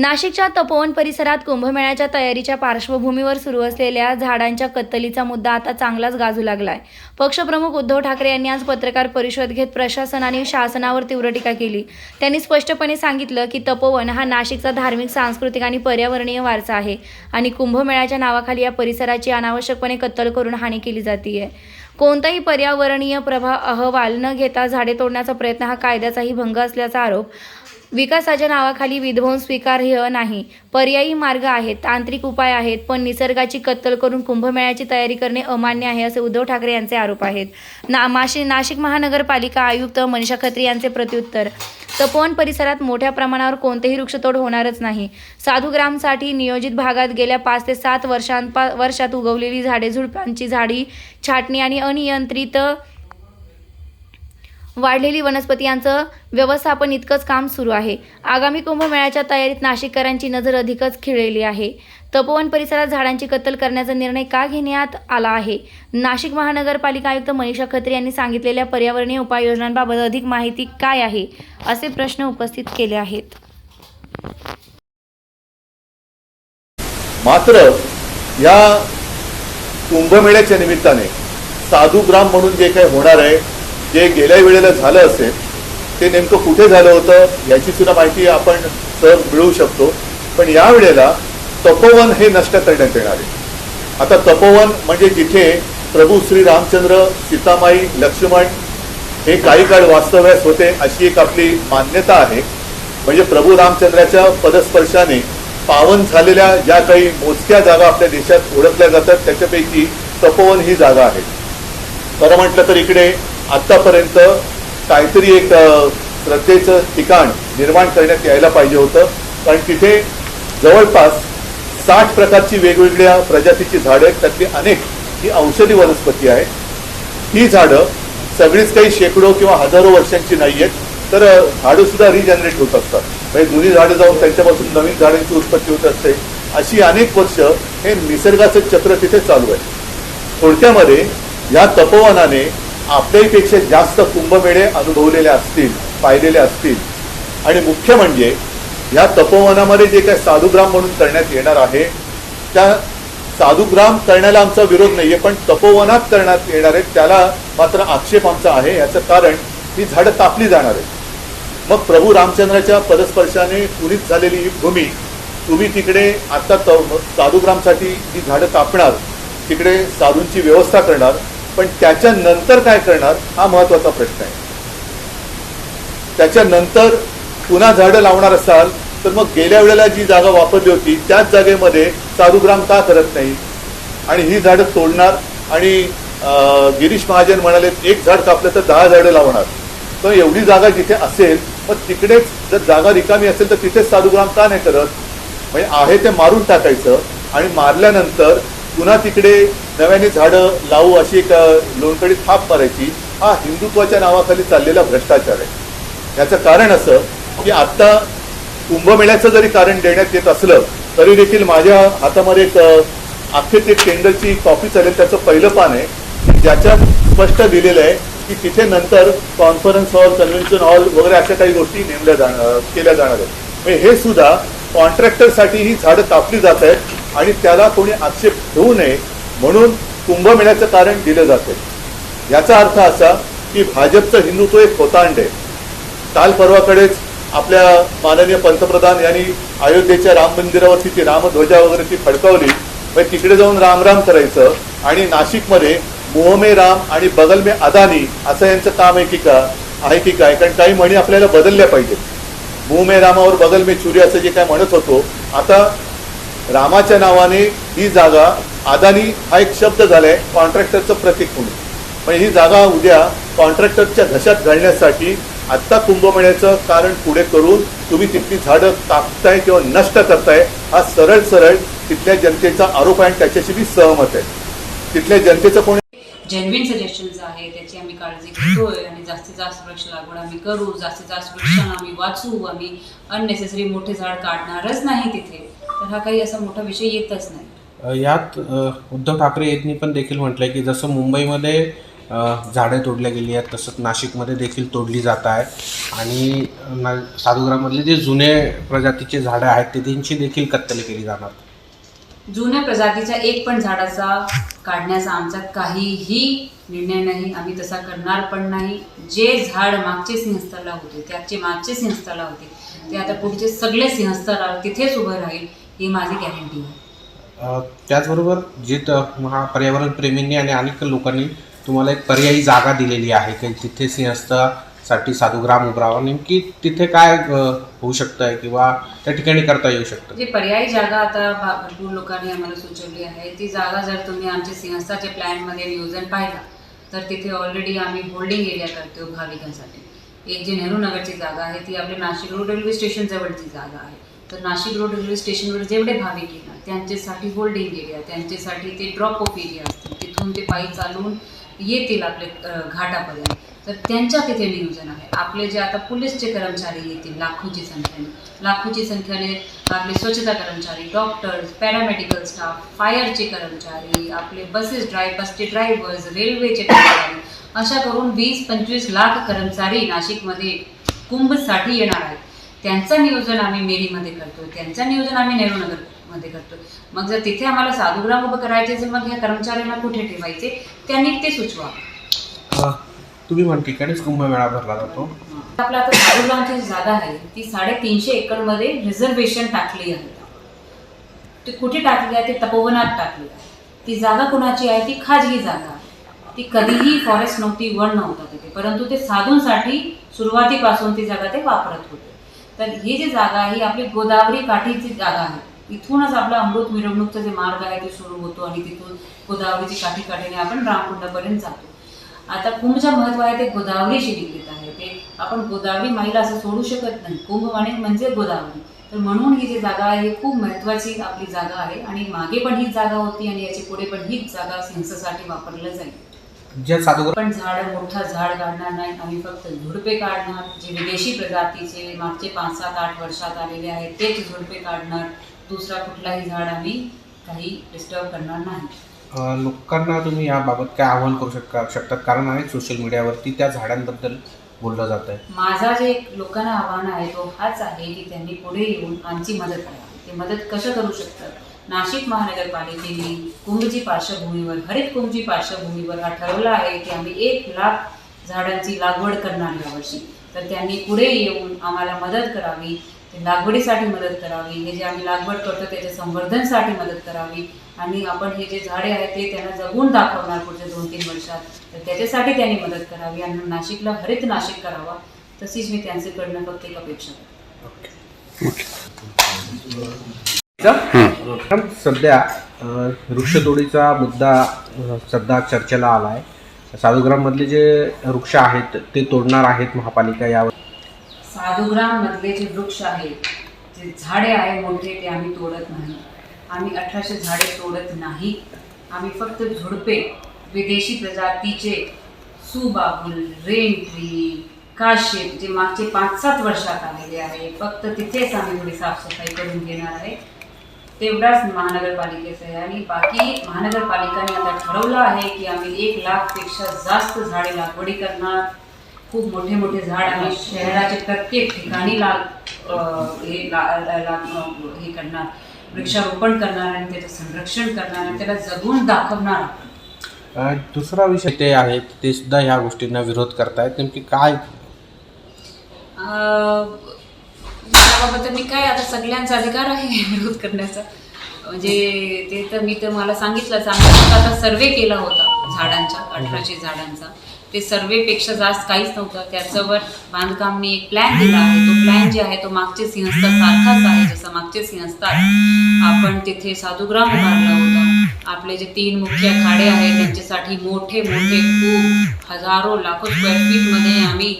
नाशिकच्या तपोवन परिसरात कुंभमेळ्याच्या तयारीच्या पार्श्वभूमीवर सुरू असलेल्या झाडांच्या कत्तलीचा मुद्दा आता चांगलाच गाजू लागलाय. पक्षप्रमुख उद्धव ठाकरे यांनी आज पत्रकार परिषद घेत प्रशासन आणि शासनावर तीव्र टीका केली. त्यांनी स्पष्टपणे सांगितलं की तपोवन हा नाशिकचा धार्मिक सांस्कृतिक आणि पर्यावरणीय वारसा आहे आणि कुंभमेळ्याच्या नावाखाली या परिसराची अनावश्यकपणे कत्तल करून हानी केली जाते कोणताही पर्यावरणीय प्रभाव अहवाल न घेता झाडे तोडण्याचा प्रयत्न हा कायद्याचाही भंग असल्याचा आरोप विकासाच्या नावाखाली विध्वंस स्वीकार्य नाही. पर्यायी मार्ग आहेत तांत्रिक उपाय आहेत पण निसर्गाची कत्तल करून कुंभमेळ्याची तयारी करणे अमान्य आहे असे उद्धव ठाकरे यांचे आरोप आहेत. ना माशी नाशिक महानगरपालिका आयुक्त मनीषा खत्री यांचे प्रत्युत्तर तपोवन परिसरात मोठ्या प्रमाणावर कोणतेही वृक्षतोड होणारच नाही. साधुग्रामसाठी नियोजित भागात गेल्या पाच ते सात वर्षांपा वर्षात उगवलेली झाडे झुडपांची झाडी छाटणी आणि अनियंत्रित वाढलेली वनस्पती यांचं व्यवस्थापन इतकंच काम सुरू आहे. आगामी कुंभमेळ्याच्या तयारीत नाशिककरांची नजर अधिकच खिळलेली आहे. तपोवन परिसरात झाडांची कत्तल करण्याचा निर्णय का घेण्यात आला आहे? नाशिक महानगरपालिका आयुक्त मनीषा खत्री यांनी सांगितलेल्या पर्यावरणीय उपाययोजनांबाबत अधिक माहिती काय आहे असे प्रश्न उपस्थित केले आहेत. मात्र या कुंभमेळ्याच्या निमित्ताने साधुग्राम म्हणून जे काही होणार आहे जे गेल्या वेळेला झालं असेल ते नेमकं कुठे झालं होतं याची सुद्धा माहिती आपण सहज मिळवू शकतो. पण या वेळेला तपोवन हे नष्ट करण्यात येणार आहे. आता तपोवन म्हणजे जिथे प्रभू श्री रामचंद्र सीतामाई लक्ष्मण हे काही काळ वास्तव्यास होते अशी एक आपली मान्यता आहे. म्हणजे प्रभू रामचंद्राच्या पदस्पर्शाने पावन झालेल्या ज्या काही मोजक्या जागा आपल्या देशात ओळखल्या जातात त्याच्यापैकी तपोवन ही जागा आहे. खरं म्हटलं तर इकडे आत्तापर्यंत काहीतरी एक श्रद्धेचं ठिकाण निर्माण करण्यात यायला पाहिजे होतं. कारण तिथे जवळपास साठ प्रकारची वेगवेगळ्या प्रजातीची झाडं आहेत. त्यातली अनेक ही औषधी वनस्पती आहे ही झाडं सगळीच काही शेकडो किंवा हजारो वर्षांची नाही आहेत तर झाडं सुद्धा रिजनरेट होत असतात. म्हणजे जुनी झाडं जाऊन त्यांच्यापासून नवीन झाडांची उत्पत्ती होत असते. अशी अनेक वर्ष हे निसर्गाचं चक्र तिथे चालू आहे. थोडक्यामध्ये या तपोवनाने आपल्यापेक्षा जास्त कुंभमेळे अनुभवलेले असतील पाहिलेले असतील. आणि मुख्य म्हणजे या तपोवनामध्ये जे काही साधुग्राम म्हणून करण्यात येणार आहे त्या साधुग्राम करण्याला आमचा विरोध नाहीये पण तपोवनात करण्यात येणार आहे त्याला मात्र आक्षेप आमचा आहे याचं कारण ही झाडं तापली जाणार आहेत. मग प्रभू रामचंद्राच्या पदस्पर्शाने पुरीत झालेली ही भूमी तुम्ही तिकडे आता त- साधुग्रामसाठी ही झाडं कापणार तिकडे साधूंची व्यवस्था करणार पण त्याच्यानंतर काय करणार हा महत्त्वाचा प्रश्न आहे. त्याच्यानंतर पुन्हा झाडं लावणार असाल तर मग गेल्या वेळेला जी जागा वापरली होती त्याच जागेमध्ये चारुग्राम का करत नाही? आणि ही झाडं तोडणार आणि गिरीश महाजन म्हणाले एक झाड कापलं तर दहा झाडं लावणार. तर एवढी जागा जिथे असेल मग तिकडेच जर जागा रिकामी असेल तर तिथेच चारुग्राम का नाही करत? म्हणजे आहे ते मारून टाकायचं आणि मारल्यानंतर पुन्हा तिकडे नव्याने झाडं लावू अशी एक लोणकडी थाप मारायची हा हिंदुत्वाच्या नावाखाली चाललेला भ्रष्टाचार आहे. याचं कारण असं की आता कुंभमेळ्याचं जरी कारण देण्यात येत असलं तरी देखील माझ्या हातामध्ये एक अ, अख्खे ते टेंडरची कॉपी चालेल त्याचं पहिलं पान आहे. ज्याच्यात स्पष्ट दिलेलं आहे की तिथे नंतर कॉन्फरन्स हॉल कन्व्हेन्शन हॉल वगैरे अशा काही गोष्टी नेमल्या जाणार केल्या जाणार आहेत. म्हणजे हे सुद्धा कॉन्ट्रॅक्टरसाठी ही झाडं कापली जात आहेत आणि त्याला कोणी आक्षेप घेऊ नये म्हणून कुंभमेळ्याचं कारण दिलं जाते. याचा अर्थ असा की भाजपचं हिंदुत्व एक होतांड. आहे काल परवाकडेच आपल्या माननीय पंतप्रधान यांनी अयोध्येच्या राम मंदिरावरती ती रामध्वजा वगैरे ती फडकावली. मग तिकडे जाऊन रामराम करायचं आणि नाशिकमध्ये मोहमे राम आणि बगल मे अदानी असं यांचं काम आहे की का? आहे की काय? कारण काही म्हणी आपल्याला बदलल्या पाहिजेत. मोहमे रामावर बगल मे चुरी असं जे काय म्हणत होतो आता रामाच्या नावाने ही जागा अदानी हा एक शब्द झालाय कॉन्ट्रॅक्टरचं प्रतीक म्हणून. म्हणजे ही जागा उद्या कॉन्ट्रॅक्टरच्या घशात घालण्यासाठी आत्ता कुंभमेळ्याचं कारण पुढे करून तुम्ही तिथली झाडं कापताय किंवा नष्ट करताय हा सरळ सरळ तिथल्या जनतेचा आरोप आहे आणि त्याच्याशी मी सहमत आहे. तिथल्या जनतेचं कोणी जेन्युन सजेशन्स आहे त्याची आम्ही काळजी घेतोय आणि जास्तीत जास्त वृक्ष लागवड आम्ही करू जास्तीत जास्त वृक्षांना आम्ही वाचू आम्ही अननेसेसरी मोठे झाड काढणारच नाही तिथे. तर हा काही असा मोठा विषय येतच नाही. यात उद्धव ठाकरे यांनी पण देखील म्हटलं आहे की जसं मुंबईमध्ये झाडं तोडल्या गेली आहेत तसंच नाशिकमध्ये देखील तोडली जात आहे. आणि ना साधुग्रामधले जे जुने प्रजातीचे झाडं आहेत ते त्यांची देखील कत्तल केली जाणार. जुन्या प्रजातीच्या एक पण झाडाचा काढण्याचा आमचा काहीही निर्णय नाही आम्ही तसा करणार पण नाही. जे झाड मागचे सिंहस्थळला होते त्याचे मागचे सिंहस्थळला होते ते आता पुढचे सगळे सिंहस्थळ तिथेच उभं राहील ही माझी गॅरंटी आहे. त्याचबरोबर जे महा पर्यावरण प्रेमींनी आणि अनेक लोकांनी तुम्हाला एक पर्यायी जागा दिलेली आहे की तिथे सिंहस्थासाठी साधुग्राम उभरावा. नेमकी तिथे काय होऊ शकतं आहे किंवा त्या ठिकाणी करता येऊ शकतं? जी पर्यायी जागा आता भा- भरपूर लोकांनी आम्हाला सुचवली आहे. ती जागा जर तुम्ही आमच्या सिंहस्थाच्या प्लॅनमध्ये नियोजन पाहिला तर तिथे ऑलरेडी आम्ही होल्डिंग एरिया करतो भाविकांसाठी. एक जी नेहरू नगरची जागा आहे ती आपल्या नाशिक रोड रेल्वे स्टेशनजवळची जागा आहे. तर नाशिक रोड रेल्वे स्टेशनवर जेवढे भाविक येणार त्यांच्यासाठी होल्डिंग एरिया त्यांच्यासाठी ते ड्रॉप ऑफ एरिया असतील तिथून ते पायी चालून येतील आपले घाटापर्यंत. तर त्यांच्या तिथे नियोजन आहे. आपले जे आता पोलीसचे कर्मचारी येतील लाखोची संख्येने. लाखोची संख्येने आपले स्वच्छता कर्मचारी डॉक्टर्स पॅरामेडिकल स्टाफ फायरचे कर्मचारी आपले बसेस ड्राय बसचे ड्रायव्हर्स रेल्वेचे कर्मचारी अशा करून वीस पंचवीस लाख कर्मचारी नाशिकमध्ये कुंभसाठी येणार आहेत. त्यांचं नियोजन आम्ही मेरीमध्ये करतो त्यांचं नियोजन आम्ही नेहरू नगरमध्ये करतो. मग जर तिथे आम्हाला साधुग्राम उभं करायचे तर मग ह्या कर्मचाऱ्यांना कुठे ठेवायचे त्यांनी ते सुचवा. तुम्ही म्हण ठिकाणीच कुंभमेळा भरला जातो. आपला आता साधुग्रामची जी जागा आहे ती साडेतीनशे एकरमध्ये रिझर्वेशन टाकली आहे. ती कुठे टाकली आहे? ते तपोवनात टाकली आहे. ती जागा कुणाची आहे? ती खाजगी जागा ती कधीही फॉरेस्ट नव्हती वन नव्हता तिथे. परंतु ते साधूंसाठी सुरुवातीपासून ती जागा ते वापरत होते. तर ही जी जागा आहे ही आपली गोदावरी काठीची जागा आहे. इथूनच आपला अमृत मिरवणूकचा जे मार्ग आहे ते सुरू होतो आणि तिथून गोदावरीची काठी काठीने आपण रामकुंडापर्यंत जातो. आता कुंभचं महत्त्व आहे ते गोदावरीशी निगडीत आहे. ते आपण गोदावरी माईला असं सोडू शकत नाही. कुंभ म्हणजे गोदावरी. तर म्हणून ही जी जागा आहे ही खूप महत्वाची आपली जागा आहे आणि मागे पण हीच जागा होती आणि याची पुढे पण हीच जागा सिंचसाठी वापरलं जाईल. ज्या साधुग्राम पण झाड मोठं झाड काढणार नाही आम्ही फक्त झुडपे काढणार जे विदेशी प्रजातीचे मागचे पाच सात आठ वर्षात आलेले आहेत तेच झुडपे काढणार. दुसरा कुठलाही झाड आम्ही काही डिस्टर्ब करणार नाही. लोकांना तुम्ही याबाबत काय आवाहन करू शकता शकतात? कारण अनेक सोशल मीडियावरती त्या झाडांबद्दल बोललं जात आहे माझा जे एक लोकांना आव्हान आहे तो हाच आहे की त्यांनी पुढे येऊन आमची मदत करावी. ते मदत कसं करू शकतात? नाशिक महानगरपालिकेने कुंभची पार्श्वभूमीवर हरित कुंभची पार्श्वभूमीवर हा ठरवला आहे की आम्ही एक लाख झाडांची लागवड करणार यावर्षी तर त्यांनी पुढे येऊन आम्हाला मदत करावी ते लागवडीसाठी मदत करावी हे जे आम्ही लागवड करतो त्याच्या संवर्धनसाठी मदत करावी आणि आपण हे जे झाडे आहेत ते त्यांना जगून दाखवणार पुढच्या दोन तीन वर्षात. तर त्याच्यासाठी त्यांनी मदत करावी आणि नाशिकला हरित नाशिक करावा तशीच मी त्यांच्याकडनं फक्त एक अपेक्षा करतो. सध्या वृक्षतोडीचा मुद्दा सध्या चर्चेला आला आहे साधुग्राममधले जे वृक्ष आहेत ते तोडणार आहेत महापालिका यावर. साधुग्राम मधले जे वृक्ष आहेत जे झाडे आहे मोठे ते आम्ही तोडत नाही. आम्ही अठराशे झाडे तोडत नाही. आम्ही फक्त झुडपे विदेशी प्रजातीचे सुबाबुल रेन ट्री काशेप जे मागचे पाच सात वर्षात आलेले आहे फक्त तिथेच आम्ही थोडी साफसफाई करून घेणार आहे. तेवढाच महानगरपालिकेचं आहे. आणि बाकी महानगरपालिकाने आता ठरवलं आहे की आम्ही एक लाखपेक्षा जास्त झाडे लागवडी करणार. खूप मोठे मोठे झाड आम्ही शहराच्या प्रत्येक ठिकाणी ला अं, हे ला- हे करणार. वृक्षारोपण करणार आणि त्याचं संरक्षण करणार आणि त्याला जगून दाखवणार दुसरा विषय ते आहेत ते सुद्धा ह्या गोष्टींना विरोध करतायत. नेमकी काय? अं, याबाबत मी काय आता सगळ्यांचा अधिकार आहे विरोध करण्याचा. म्हणजे ते तर मी तर मला सांगितलंच आम्ही आता सर्वे केला होता झाडांचा अठराशे झाडांचा. ते सर्वेपेक्षा जास्त काहीच नव्हतं. त्याच्यावर मी एक प्लॅन दिला. आहे तो प्लॅन जे आहे तो मागचे सिंहस्थ सारखाच आहे. जसं मागचे सिंहस्थात आपण तिथे साधुग्राम उभारला होता. आपले जे तीन मुख्य खाडे आहेत त्यांच्यासाठी मोठे मोठे खूप हजारो लाखो स्क्वेअर फीटमध्ये आम्ही